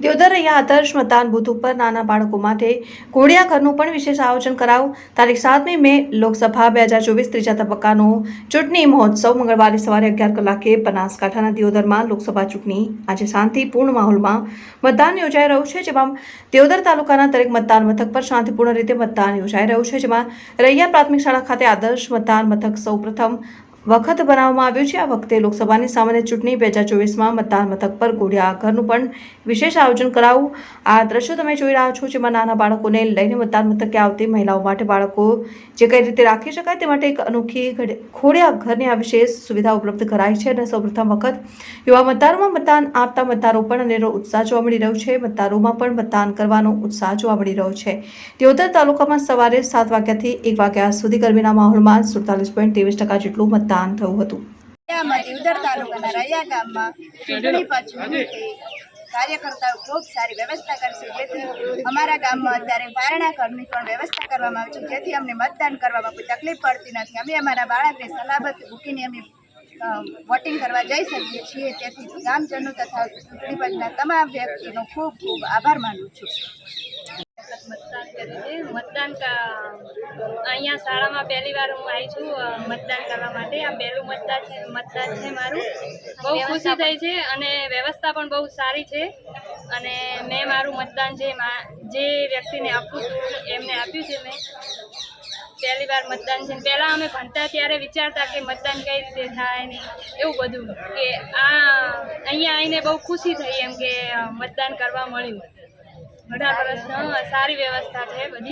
અહીંયા આદર્શ મતદાન બુથ ઉપર નાના બાળકો માટે ઘોડિયા ઘરનું પણ વિશેષ આયોજન કરાયું. તારીખ સાતમી મે લોકસભા બે હજાર ચોવીસ ત્રીજા તબક્કાનો ચૂંટણી મહોત્સવ મંગળવારે સવારે અગિયાર કલાકે બનાસકાંઠાના દિયોદરમાં લોકસભા ચૂંટણી આજે શાંતિપૂર્ણ માહોલમાં મતદાન યોજાઈ રહ્યું છે, જેમાં દેવદર તાલુકાના દરેક મતદાન મથક પર શાંતિપૂર્ણ રીતે મતદાન યોજાઈ રહ્યું છે, જેમાં રૈયા પ્રાથમિક શાળા ખાતે આદર્શ મતદાન મથક સૌપ્રથમ વખત બનાવવામાં આવ્યું છે. આ વખતે લોકસભાની સામાન્ય ચૂંટણી બે હજાર ચોવીસમાં મતદાન મથક પર ઘોડિયા ઘરનું પણ વિશેષ આયોજન કરાવું આ દ્રશ્યો તમે જોઈ રહ્યા છો, જેમાં નાના બાળકોને લઈને મતદાન મથકે આવતી મહિલાઓ માટે બાળકો જે કઈ રીતે રાખી શકાય તે માટે એક અનોખી ખોડિયા ઘરની આ વિશેષ સુવિધા ઉપલબ્ધ કરાઈ છે અને સૌપ્રથમ વખત યુવા મતદારોમાં મતદાન આપતા મતદારો પણ અનેરો ઉત્સાહ જોવા મળી રહ્યો છે. મતદારોમાં પણ મતદાન કરવાનો ઉત્સાહ જોવા મળી રહ્યો છે. દિયોદર તાલુકામાં સવારે સાત વાગ્યાથી એક વાગ્યા સુધી ગરમીના માહોલમાં સુડતાલીસ પોઈન્ટ ત્રેવીસ ટકા જેટલું મતદાન થયું હતું. અમારા ગામમાં વ્યવસ્થા કરવામાં આવી છે. જેથી અમને મતદાન કરવામાં કોઈ તકલીફ પડતી નથી. અમે અમારા બાળકને સલામત મૂકીને અમે વોટિંગ કરવા જઈ શકીએ છીએ. તેથી ગામજનો તથા ચૂંટણી પંચના તમામ વ્યક્તિનો ખૂબ ખૂબ આભાર માનું છું. મતદાન છે મતદાન કા- અહીંયા શાળામાં પહેલી વાર હું આવી છું મતદાન કરવા માટે. આ પહેલું મતદાન છે મતદાન છે મારું. બહુ ખુશી થઈ છે અને વ્યવસ્થા પણ બહુ સારી છે. અને મેં મારું મતદાન જે જે વ્યક્તિને આપવું હતું એમને આપ્યું છે મેં. પહેલી વાર મતદાન છે. પહેલાં અમે ભણતા ત્યારે વિચારતા કે મતદાન કઈ રીતે થાય ને એવું બધું. કે આ અહીંયા આવીને બહુ ખુશી થઈ એમ કે મતદાન કરવા મળ્યું. અઢાર વર્ષ સારી વ્યવસ્થા છે બધી.